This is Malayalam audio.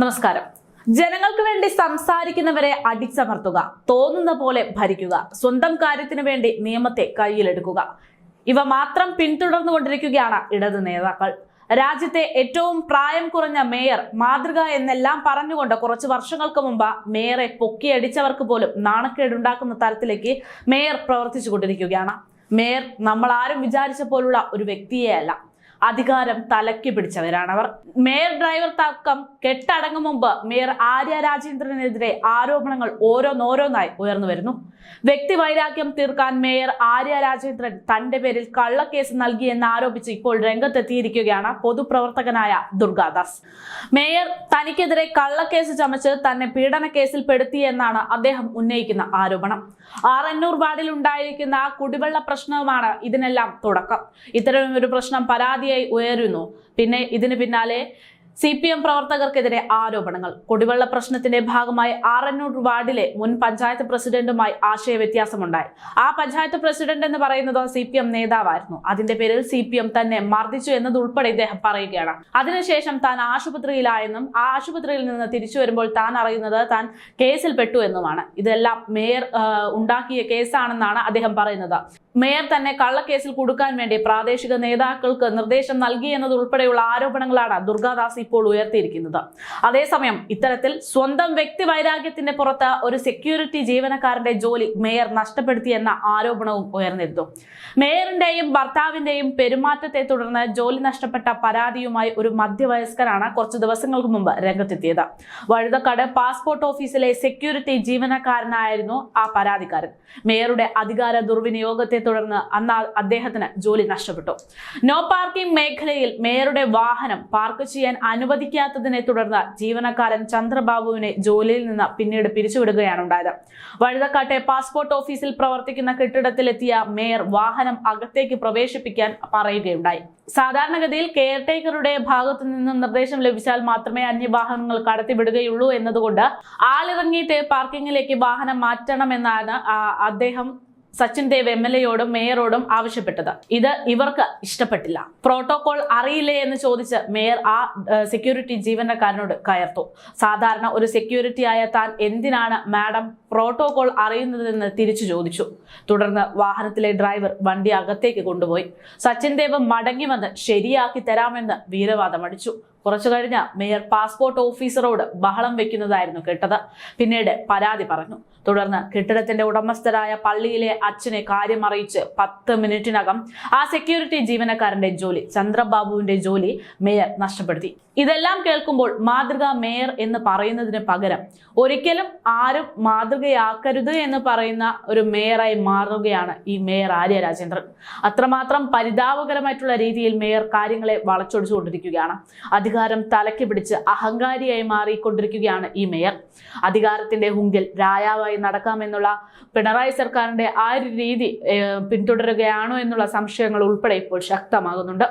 നമസ്കാരം. ജനങ്ങൾക്ക് വേണ്ടി സംസാരിക്കുന്നവരെ അടിച്ചമർത്തുക തോന്നുന്ന പോലെ ഭരിക്കുക സ്വന്തം കാര്യത്തിനു വേണ്ടി നിയമത്തെ കയ്യിലെടുക്കുക. ഇവ മാത്രം പിന്തുടർന്നുകൊണ്ടിരിക്കുകയാണ് ഇടത് നേതാക്കൾ. രാജ്യത്തെ ഏറ്റവും പ്രായം കുറഞ്ഞ മേയർ മാതൃക എന്നെല്ലാം പറഞ്ഞുകൊണ്ട് കുറച്ച് വർഷങ്ങൾക്ക് മുമ്പ് മേയറെ പൊക്കിയടിച്ചവർക്ക് പോലും നാണക്കേടുണ്ടാക്കുന്ന തരത്തിലേക്ക് മേയർ പ്രവർത്തിച്ചു കൊണ്ടിരിക്കുകയാണ്. മേയർ നമ്മൾ ആരും വിചാരിച്ച പോലുള്ള ഒരു വ്യക്തിയെ അല്ല. അധികാരം തലക്കി പിടിച്ചവരാണവർ മേയർ ഡ്രൈവർ തർക്കം കെട്ടടങ്ങും മുമ്പ് മേയർ ആര്യ രാജേന്ദ്രനെതിരെ ആരോപണങ്ങൾ ഓരോന്നോരോന്നായി ഉയർന്നു വരുന്നു. വ്യക്തി വൈരാഗ്യം തീർക്കാൻ മേയർ ആര്യ രാജേന്ദ്രൻ തന്റെ പേരിൽ കള്ളക്കേസ് നൽകിയെന്ന് ആരോപിച്ച് ഇപ്പോൾ രംഗത്തെത്തിയിരിക്കുകയാണ് പൊതുപ്രവർത്തകനായ ദുർഗാദാസ്. മേയർ തനിക്കെതിരെ കള്ളക്കേസ് ചമച്ച് തന്നെ പീഡന കേസിൽ പെടുത്തിയെന്നാണ് അദ്ദേഹം ഉന്നയിക്കുന്ന ആരോപണം. ആറന്നൂർ വാർഡിൽ ഉണ്ടായിരിക്കുന്ന കുടിവെള്ള പ്രശ്നവുമാണ് ഇതിനെല്ലാം തുടക്കം. ഇത്തരം ഒരു പ്രശ്നം പരാതിയായി ഉയരുന്നു. പിന്നെ ഇതിന് പിന്നാലെ സി പി എം പ്രവർത്തകർക്കെതിരെ ആരോപണങ്ങൾ. കുടിവെള്ള പ്രശ്നത്തിന്റെ ഭാഗമായി ആറന്നൂർ വാർഡിലെ മുൻ പഞ്ചായത്ത് പ്രസിഡന്റുമായി ആശയ വ്യത്യാസമുണ്ടായി ആ പഞ്ചായത്ത് പ്രസിഡന്റ് എന്ന് പറയുന്നത് സി പി എം നേതാവായിരുന്നു. അതിന്റെ പേരിൽ സി പി എം തന്നെ മർദ്ദിച്ചു എന്നതുൾപ്പെടെ ഇദ്ദേഹം പറയുകയാണ്. അതിനുശേഷം താൻ ആശുപത്രിയിലായെന്നും ആ ആശുപത്രിയിൽ നിന്ന് തിരിച്ചു വരുമ്പോൾ താൻ അറിയുന്നത് താൻ കേസിൽ പെട്ടു എന്നുമാണ്. ഇതെല്ലാം മേയർ ഉണ്ടാക്കിയ കേസാണെന്നാണ് അദ്ദേഹം പറയുന്നത്. മേയർ തന്നെ കള്ളക്കേസിൽ കൊടുക്കാൻ വേണ്ടി പ്രാദേശിക നേതാക്കൾക്ക് നിർദ്ദേശം നൽകി എന്നതുൾപ്പെടെയുള്ള ആരോപണങ്ങളാണ് ദുർഗാദാസ് ഇപ്പോൾ ഉയർത്തിയിരിക്കുന്നത്. അതേസമയം ഇത്തരത്തിൽ സ്വന്തം വ്യക്തി വൈരാഗ്യത്തിന്റെ പുറത്ത് ഒരു സെക്യൂരിറ്റി ജീവനക്കാരന്റെ ജോലി മേയർ നഷ്ടപ്പെടുത്തിയെന്ന ആരോപണവും ഉയർന്നിരുന്നു. മേയറിന്റെയും ഭർത്താവിന്റെയും പെരുമാറ്റത്തെ തുടർന്ന് ജോലി നഷ്ടപ്പെട്ട പരാതിയുമായി ഒരു മധ്യവയസ്കനാണ് കുറച്ചു ദിവസങ്ങൾക്ക് മുമ്പ് രംഗത്തെത്തിയത്. വഴുതക്കാട് പാസ്പോർട്ട് ഓഫീസിലെ സെക്യൂരിറ്റി ജീവനക്കാരനായിരുന്നു ആ പരാതിക്കാരൻ. മേയറുടെ അധികാര ദുർവിനിയോഗത്തെ തുടർന്ന് അന്ന് അദ്ദേഹത്തിന് ജോലി നഷ്ടപ്പെട്ടു. നോ പാർക്കിംഗ് മേഖലയിൽ മേയറുടെ വാഹനം പാർക്ക് ചെയ്യാൻ അനുവദിക്കാത്തതിനെ തുടർന്ന് ജീവനക്കാരൻ ചന്ദ്രബാബുവിനെ ജോലിയിൽ നിന്ന് പിന്നീട് പിരിച്ചുവിടുകയാണ് ഉണ്ടായത്. വഴുതക്കാട്ടെ പാസ്പോർട്ട് ഓഫീസിൽ പ്രവർത്തിക്കുന്ന കെട്ടിടത്തിലെത്തിയ മേയർ വാഹനം അകത്തേക്ക് പ്രവേശിപ്പിക്കാൻ പറയുകയുണ്ടായി. സാധാരണഗതിയിൽ കെയർ ടേക്കറുടെ ഭാഗത്തു നിന്ന് നിർദ്ദേശം ലഭിച്ചാൽ മാത്രമേ അന്യവാഹനങ്ങൾ കടത്തിവിടുകയുള്ളൂ എന്നതുകൊണ്ട് ആളിറങ്ങിയിട്ട് പാർക്കിങ്ങിലേക്ക് വാഹനം മാറ്റണമെന്നാണ് അദ്ദേഹം സച്ചിൻ ദേവ് എം എൽ എയോടും മേയറോടും ആവശ്യപ്പെട്ടത്. ഇത് ഇവർക്ക് ഇഷ്ടപ്പെട്ടില്ല. പ്രോട്ടോകോൾ അറിയില്ലേ എന്ന് ചോദിച്ച് മേയർ ആ സെക്യൂരിറ്റി ജീവനക്കാരനോട് കയർത്തു. സാധാരണ ഒരു സെക്യൂരിറ്റി ആയ താൻ എന്തിനാണ് മാഡം പ്രോട്ടോകോൾ അറിയുന്നതെന്ന് തിരിച്ചു ചോദിച്ചു. തുടർന്ന് വാഹനത്തിലെ ഡ്രൈവർ വണ്ടി അകത്തേക്ക് കൊണ്ടുപോയി. സച്ചിൻ ദേവ് മടങ്ങി വന്ന് ശരിയാക്കി തരാമെന്ന് വീരവാദം അടിച്ചു. കുറച്ചു കഴിഞ്ഞ മേയർ പാസ്പോർട്ട് ഓഫീസറോട് ബഹളം വെക്കുന്നതായിരുന്നു കേട്ടത്. പിന്നീട് പരാതി പറഞ്ഞു. തുടർന്ന് കെട്ടിടത്തിന്റെ ഉടമസ്ഥരായ പള്ളിയിലെ അച്ഛനെ കാര്യം അറിയിച്ച് പത്ത് മിനിറ്റിനകം ആ സെക്യൂരിറ്റി ജീവനക്കാരന്റെ ജോലി ചന്ദ്രബാബുവിന്റെ ജോലി മേയർ നഷ്ടപ്പെടുത്തി. ഇതെല്ലാം കേൾക്കുമ്പോൾ മാതൃക മേയർ എന്ന് പറയുന്നതിന് പകരം ഒരിക്കലും ആരും മാതൃകയാക്കരുത് എന്ന് പറയുന്ന ഒരു മേയറായി മാറുകയാണ് ഈ മേയർ ആര്യ രാജേന്ദ്രൻ. അത്രമാത്രം പരിതാപകരമായിട്ടുള്ള രീതിയിൽ മേയർ കാര്യങ്ങളെ വളച്ചൊടിച്ചുകൊണ്ടിരിക്കുകയാണ്. അധികാരം തലയ്ക്ക് പിടിച്ച് അഹങ്കാരിയായി മാറിക്കൊണ്ടിരിക്കുകയാണ് ഈ മേയർ. അധികാരത്തിന്റെ ഹുങ്കിൽ രായാവായി നടക്കാമെന്നുള്ള പിണറായി സർക്കാരിന്റെ ആ ഒരു രീതി പിന്തുടരുകയാണോ എന്നുള്ള സംശയങ്ങൾ ഉൾപ്പെടെ ഇപ്പോൾ ശക്തമാകുന്നുണ്ട്.